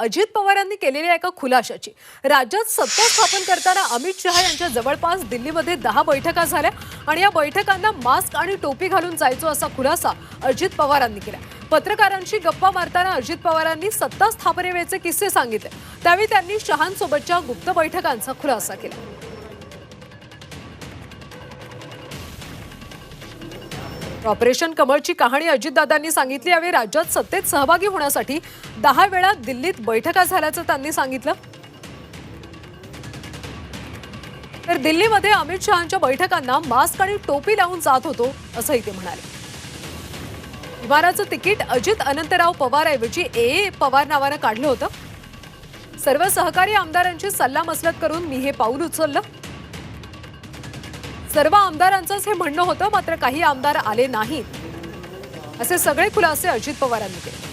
अजित पवारांनी केलेल्या एका खुलाशाची. राज्यात सत्ता स्थापन करताना अमित शहा यांच्या जवळपास दिल्लीमध्ये दहा बैठका झाल्या आणि या बैठकांना मास्क आणि टोपी घालून जायचो असा खुलासा अजित पवारांनी केला. पत्रकारांशी गप्पा मारताना अजित पवारांनी सत्ता स्थापनेवेळेचे किस्से सांगितले. त्यावेळी त्यांनी शहांसोबतच्या गुप्त बैठकांचा खुलासा केला. ऑपरेशन कमळची कहाणी अजितदादांनी सांगितली. यावेळी राज्यात सत्तेत सहभागी होण्यासाठी दहा वेळा दिल्लीत बैठका झाल्याचं त्यांनी सांगितलं. तर दिल्लीमध्ये अमित शहांच्या बैठकांना मास्क आणि टोपी लावून जात होतो असंही ते म्हणाले. विमानाचं तिकीट अजित अनंतराव पवारऐवजी ए. ए. पवार नावानं काढलं होतं. सर्व सहकारी आमदारांची सल्लामसलत करून मी हे पाऊल उचललं. सर्व आमदारांचंच हे म्हणणं होतं मात्र काही आमदार आले नाहीत. असे सगळे खुलासे अजित पवारांनी केले.